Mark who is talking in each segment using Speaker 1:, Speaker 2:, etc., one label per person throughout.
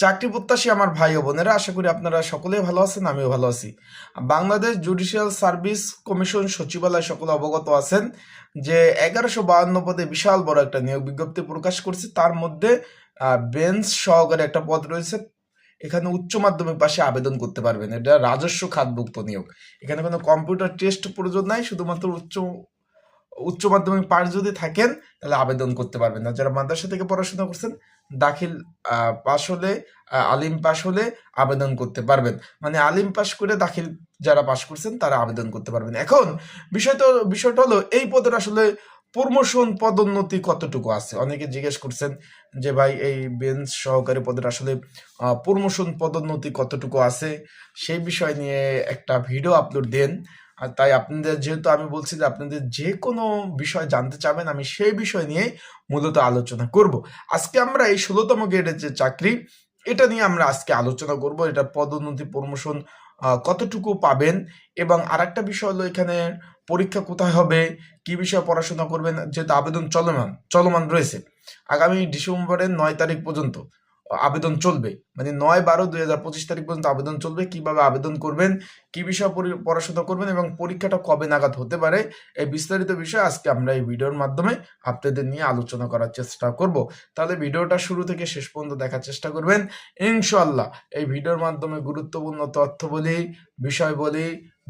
Speaker 1: চাকরি প্রত্যাশী আমার ভাই ও বোনেরা, আশা করি আপনারা সকলেই ভালো আছেন, আমিও ভালো আছি। বাংলাদেশ জুডিশিয়াল সার্ভিস কমিশন সচিবালয় সকলে অবগত আছেন যে এগারোশো বাহান্ন পদে বিশাল বড় একটা নিয়োগ বিজ্ঞপ্তি প্রকাশ করছে। তার মধ্যে বেঞ্চ সহকারে একটা পদ রয়েছে। এখানে উচ্চ মাধ্যমিক পাশে আবেদন করতে পারবেন। এটা রাজস্ব খাতভুক্ত নিয়োগ। এখানে কোনো কম্পিউটার টেস্ট প্রয়োজন নাই, শুধুমাত্র উচ্চ উচ্চ মাধ্যমিক পাশ যদি থাকেন, তাহলে আবেদন করতে পারবেন না। যারা মাদ্রাসা থেকে পড়াশোনা করছেন দাখিল পাশ হলে আলিম পাশ হলে আবেদন করতে পারবেন। মানে আলিম পাশ করে দাখিল যারা পাশ করছেন তারা আবেদন করতে পারবেন। এখন বিষয়টা বিষয়টা হলো এই পদের আসলে প্রমোশন পদোন্নতি কতটুকু আছে? অনেকে জিজ্ঞেস করছেন যে, ভাই, এই বেঞ্চ সহকারী পদের আসলে প্রমোশন পদোন্নতি কতটুকু আছে? সেই বিষয় নিয়ে একটা ভিডিও আপলোড দেন। আর তাই আপনাদের যেহেতু আমি বলছি যে আপনাদের যে কোনো বিষয় জানতে চাবেন, আমি সেই বিষয় নিয়ে মূলত আলোচনা করব। আজকে আমরা এই ষোলোতম গ্রেডের যে চাকরি, এটা নিয়ে আমরা আজকে আলোচনা করব। এটা পদোন্নতি প্রমোশন কতটুকু পাবেন এবং আরেকটা বিষয় হলো এখানে পরীক্ষা কোথায় হবে, কি বিষয়ে পড়াশোনা করবেন, যেহেতু আবেদন চলমান চলমান রয়েছে। আগামী ডিসেম্বরের নয় তারিখ পর্যন্ত আবেদন চলবে। মানে নয় বারো দুই হাজার পঁচিশ তারিখ পর্যন্ত আবেদন চলবে, কীভাবে আবেদন করবেন, কি বিষয়ে পড়াশোনা করবেন এবং পরীক্ষাটা কবে নাগাদ হতে পারে, এই বিস্তারিত বিষয় আজকে আমরা এই ভিডিওর মাধ্যমে আপনাদের নিয়ে আলোচনা করার চেষ্টা করব। তাহলে ভিডিওটা শুরু থেকে শেষ পর্যন্ত দেখার চেষ্টা করবেন। ইনশাল্লাহ এই ভিডিওর মাধ্যমে গুরুত্বপূর্ণ তথ্য বলি, বিষয় বলি,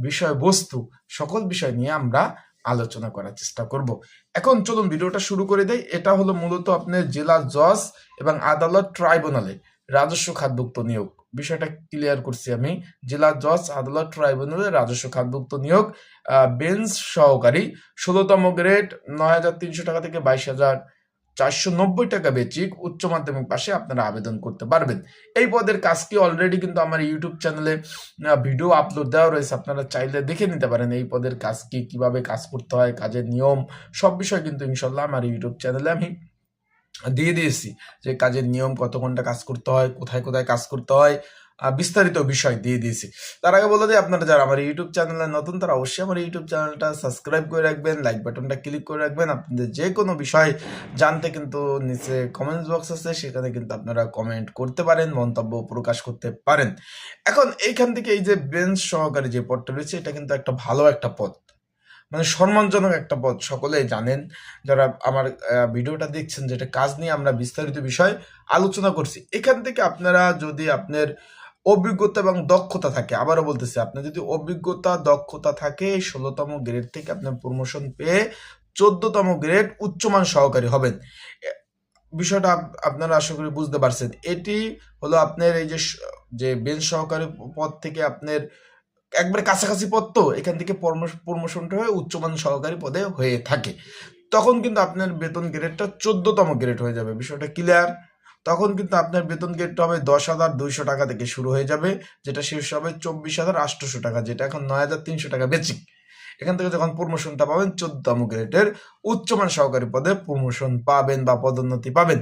Speaker 1: বিষয়বস্তু, সকল বিষয় নিয়ে আমরা আলোচনা করার চেষ্টা করব। এখন চলুন ভিডিওটা শুরু করে দেয় এটা হলো মূলত আপনার জেলা জজ এবং আদালত ট্রাইব্যুনালে রাজস্ব খাতভুক্ত নিয়োগ। বিষয়টা ক্লিয়ার করছি আমি। জেলা জজ, আদালত ট্রাইব্যুনালে রাজস্ব খাতভুক্ত নিয়োগ বেঞ্চ সহকারী, ষোলোতম গ্রেড, নয় হাজার তিনশো টাকা থেকে বাইশ হাজার চারশো নব্বই টাকা বেচিক, উচ্চ মাধ্যমিক পাশে আপনারা আবেদন করতে পারবেন। এই পদের কাজটি অলরেডি কিন্তু আমার ইউটিউব চ্যানেলে ভিডিও আপলোড দেওয়া রয়েছে, আপনারা চাইলে দেখে নিতে পারেন এই পদের কাজ কি, কীভাবে কাজ করতে হয়, কাজের নিয়ম, সব বিষয় কিন্তু ইনশাল্লাহ আমার ইউটিউব চ্যানেলে আমি দিয়ে দিয়েছি। যে কাজের নিয়ম কত ঘণ্টা কাজ করতে হয়, কোথায় কোথায় কাজ করতে হয় বিস্তারিত বিষয় দিয়ে দিয়েছি। তার আগে বলে দিই, আপনারা যারা আমার ইউটিউব চ্যানেলে নতুন, তারা অবশ্যই আমার ইউটিউব চ্যানেলটা সাবস্ক্রাইব করে রাখবেন লাইক বাটনটা ক্লিক করে রাখবেন। আপনাদের যে কোনো বিষয় জানতে কিন্তু নিচে কমেন্টস বক্স আছে, সেখানে কিন্তু আপনারা কমেন্ট করতে পারেন, মন্তব্য প্রকাশ করতে পারেন। এখন এইখান থেকে এই যে বেঞ্চ সহকারে যে পদটা রয়েছে, এটা কিন্তু একটা ভালো একটা পদ। মানে সম্মানজনক একটা পদ, সকলেই জানেন। যারা আমার ভিডিওটা দেখছেন, যেটা কাজ নিয়ে আমরা বিস্তারিত বিষয় আলোচনা করছি, এখান থেকে আপনারা যদি আপনার অভিজ্ঞতা এবং দক্ষতা থাকে। আবারও বলতেছি, আপনার যদি অভিজ্ঞতা, দক্ষতা থাকে, ষোলোতম গ্রেড থেকে আপনার প্রমোশন পেয়ে চোদ্দতম গ্রেড উচ্চমান সহকারী হবেন। বিষয়টা আপ- আপনারা আশা করি বুঝতে পারছেন। এটি হলো আপনার এই যে যে বেঞ্চ সহকারী পদ থেকে আপনার একবারে কাছাকাছি পদ তো, এখান থেকে প্রমোশনটা হয়ে উচ্চমান সহকারী পদে হয়ে থাকে। তখন কিন্তু আপনার বেতন গ্রেডটা চোদ্দতম গ্রেড হয়ে যাবে। বিষয়টা ক্লিয়ার তখন কিন্তু আপনার বেতন গ্রেডটা হবে দশ হাজার দুইশো টাকা থেকে শুরু হয়ে যাবে, যেটা শেষ হবে চব্বিশ হাজার আটশোশো টাকা, যেটা এখন নয় হাজার তিনশো টাকা বেচিক এখান থেকে যখন প্রমোশনটা পাবেন চোদ্দতম গ্রেডের উচ্চমান সহকারী পদে প্রমোশন পাবেন বা পদোন্নতি পাবেন।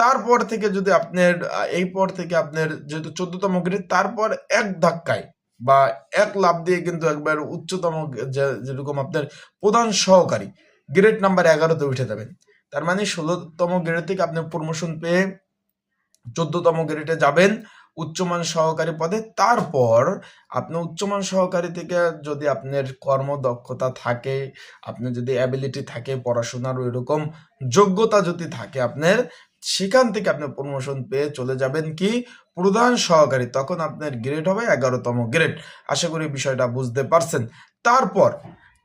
Speaker 1: তারপর থেকে যদি আপনার, এই পর থেকে আপনার যেহেতু চোদ্দতম গ্রেড তারপর এক ধাক্কায় বা এক লাভ দিয়ে কিন্তু একবার উচ্চতম যেরকম আপনার প্রধান সহকারী গ্রেড নাম্বার এগারোতে উঠে যাবেন। তার মানে ষোলোতম গ্রেড থেকে আপনি প্রমোশন পেয়ে চোদ্দতম গ্রেডে যাবেন উচ্চমান সহকারী পদে। তারপর আপনি উচ্চমান সহকারী থেকে যদি আপনার কর্মদক্ষতা থাকে আপনার যদি অ্যাবিলিটি থাকে, পড়াশোনার ওইরকম যোগ্যতা যদি থাকে আপনার, সেখান থেকে আপনি প্রমোশন পেয়ে চলে যাবেন কি? প্রধান সহকারী। তখন আপনার গ্রেড হবে এগারোতম গ্রেড আশা করি বিষয়টা বুঝতে পারছেন। তারপর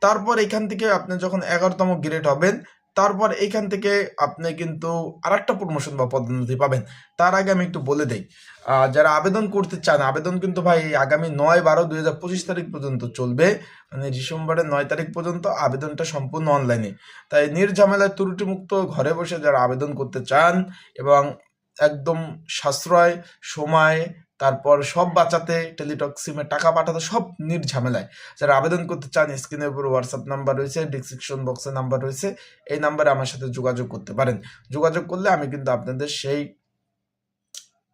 Speaker 1: তারপর এখান থেকে আপনি যখন এগারোতম গ্রেড হবেন তারপর এইখান থেকে আপনি কিন্তু আরেকটা প্রমোশন বা পদোন্নতি পাবেন। তার আগে আমি একটু বলে দেই যারা আবেদন করতে চান, আবেদন কিন্তু ভাই আগামী নয় বারো দুই হাজার পঁচিশ তারিখ পর্যন্ত চলবে। মানে ডিসেম্বরের নয় তারিখ পর্যন্ত আবেদনটা সম্পূর্ণ অনলাইনে তাই নির্ঝামেলায় ত্রুটিমুক্ত ঘরে বসে যারা আবেদন করতে চান এবং একদম সাশ্রয় সময় তারপর সব বাঁচাতে টেলিটক সিমে টাকা পাঠাতে সব নির্ঝামেলায় যারা আবেদন করতে চান, স্ক্রিনের উপর হোয়াটসঅ্যাপ নাম্বার রয়েছে ডিসক্রিপশন বক্সে নাম্বার রয়েছে, এই নাম্বারে আমার সাথে যোগাযোগ করতে পারেন। যোগাযোগ করলে আমি কিন্তু আপনাদের সেই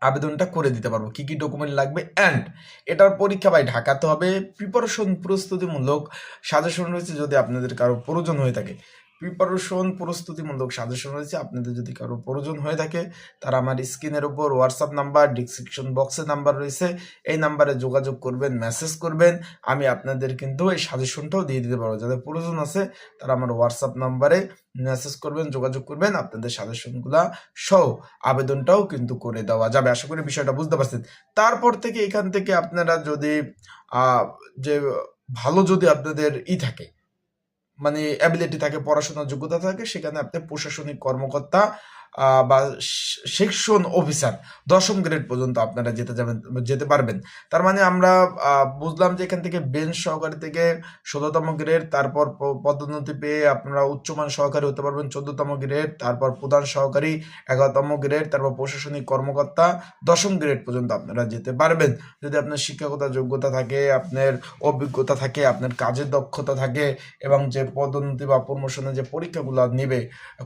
Speaker 1: আবেদনটা করে দিতে পারব। কি কি ডকুমেন্ট লাগবে? অ্যান্ড এটার পরীক্ষা ভাই, ঢাকাতে হবে প্রিপারেশন প্রস্তুতিমূলক সাজেশন রয়েছে যদি আপনাদের কারও প্রয়োজন হয়ে থাকে। প্রিপারেশন প্রস্তুতিমূলক সাজেশন রয়েছে। আপনাদের যদি কারও প্রয়োজন হয়ে থাকে, তারা আমার স্ক্রিনের উপর হোয়াটসঅ্যাপ নাম্বার ডিসক্রিপশন বক্সে নাম্বার রয়েছে। এই নাম্বারে যোগাযোগ করবেন মেসেজ করবেন। আমি আপনাদের কিন্তু এই সাজেশনটাও দিয়ে দিতে পারব। যাদের প্রয়োজন আছে, তারা আমার হোয়াটসঅ্যাপ নাম্বারে মেসেজ করবেন, যোগাযোগ করবেন। আপনাদের সাজেশনগুলা সহ আবেদনটাও কিন্তু করে দেওয়া যাবে। আশা করি বিষয়টা বুঝতে পারছেন। তারপর থেকে এখান থেকে আপনারা যদি যে ভালো যদি আপনাদের ই থাকে মানে অ্যাবিলিটি থাকে পড়াশোনার যোগ্যতা থাকে সেখানে আপনি প্রশাসনিক কর্মকর্তা বা সেকশন অফিসার, দশম গ্রেড পর্যন্ত আপনারা যেতে যাবেন, যেতে পারবেন। তার মানে আমরা বুঝলাম যে এখান থেকে বেঞ্চ সহকারী থেকে ষোলোতম গ্রেড, তারপর পদোন্নতি পেয়ে আপনারা উচ্চমান সহকারী হতে পারবেন, চোদ্দতম গ্রেড, তারপর প্রধান সহকারী, এগারোতম গ্রেড, তারপর প্রশাসনিক কর্মকর্তা, দশম গ্রেড পর্যন্ত আপনারা যেতে পারবেন। যদি আপনার শিক্ষাগত যোগ্যতা থাকে, আপনার অভিজ্ঞতা থাকে, আপনার কাজের দক্ষতা থাকে, এবং যে পদোন্নতি বা প্রমোশনের যে পরীক্ষাগুলো নেবে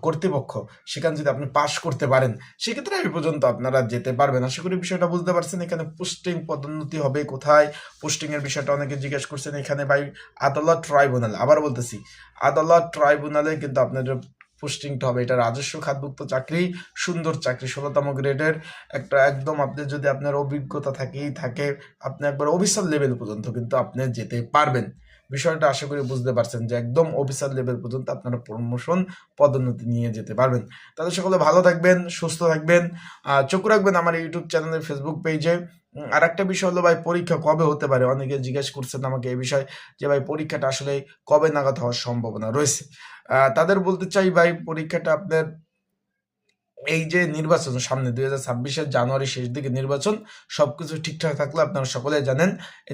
Speaker 1: কর্তৃপক্ষ, সেখানে যদি আপনি পাশ করতে পারেন। সেক্ষেত্রে এই পর্যন্ত আপনারা যেতে পারবেন। আশা করি বিষয়টা বুঝতে পারছেন। এখানে পোস্টিং পদোন্নতি হবে কোথায়? পোস্টিং এর বিষয়টা অনেকে জিজ্ঞেস করছেন এখানে ভাই আদালত ট্রাইব্যুনাল আবার বলতেছি, আদালত ট্রাইব্যুনালে কিন্তু আপনাদের পোস্টিংটা হবে। এটা রাজস্ব, খাতভুক্ত চাকরি, সুন্দর চাকরি, ষোলোতম গ্রেডের একটা একদম আপনি যদি আপনার অভিজ্ঞতা থাকেই থাকে, আপনি একবার অফিসার লেভেল পর্যন্ত কিন্তু আপনি যেতে পারবেন। বিষয়টা আশা করি বুঝতে পারছেন যে একদম অফিসার লেভেল পর্যন্ত আপনারা প্রমোশন পদোন্নতি নিয়ে যেতে পারবেন। তাদের সকলে ভালো থাকবেন, সুস্থ থাকবেন। চোখ রাখবেন আমার ইউটিউব চ্যানেলে ফেসবুক পেজে আর একটা বিষয় হলো ভাই, পরীক্ষা কবে হতে পারে? অনেকে জিজ্ঞেস করছেন আমাকে এই বিষয়ে যে ভাই, পরীক্ষাটা আসলে কবে নাগাদ হওয়ার সম্ভাবনা রয়েছে। তাদের বলতে চাই ভাই, পরীক্ষাটা আপনার এই যে নির্বাচন, সামনে দুই হাজার ছাব্বিশের জানুয়ারি শেষ দিকে নির্বাচন, সবকিছু ঠিকঠাক থাকলে আপনারা সকলে জানেন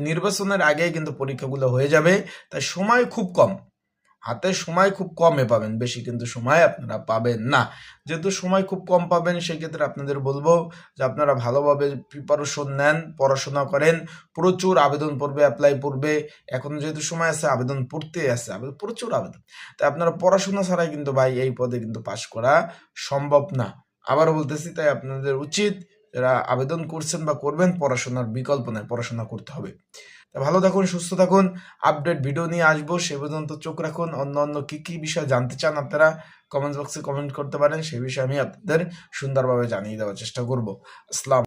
Speaker 1: নির্বাচনের আগে কিন্তু পরীক্ষাগুলো হয়ে যাবে, তাই সময় খুব কম। হাতে সময় খুব কমে পাবেন, বেশি কিন্তু সময় আপনারা পাবেন না। যেহেতু সময় খুব কম পাবেন সেই ক্ষেত্রে আপনাদের বলব যে আপনারা ভালোভাবে প্রিপারেশন নেন, পড়াশোনা করেন, প্রচুর আবেদন পড়বে অ্যাপ্লাই পড়বে। এখন যেহেতু সময় আছে, আবেদন পড়তে আছে, আবেদন, প্রচুর আবেদন। তাই আপনারা পড়াশোনা ছাড়াই কিন্তু ভাই এই পদে কিন্তু পাশ করা সম্ভব না। আবারও বলতেছি, তাই আপনাদের উচিত যারা আবেদন করছেন বা করবেন, পড়াশোনার বিকল্প নেই, পড়াশোনা করতে হবে। তা ভালো থাকুন, সুস্থ থাকুন। আপডেট ভিডিও নিয়ে আসব, সে পর্যন্ত চোখ রাখুন। অন্য অন্য কী কী বিষয় জানতে চান আপনারা কমেন্ট বক্সে কমেন্ট করতে পারেন সেই বিষয়ে আমি আপনাদের সুন্দরভাবে জানিয়ে দেওয়ার চেষ্টা করব। আসসালাম।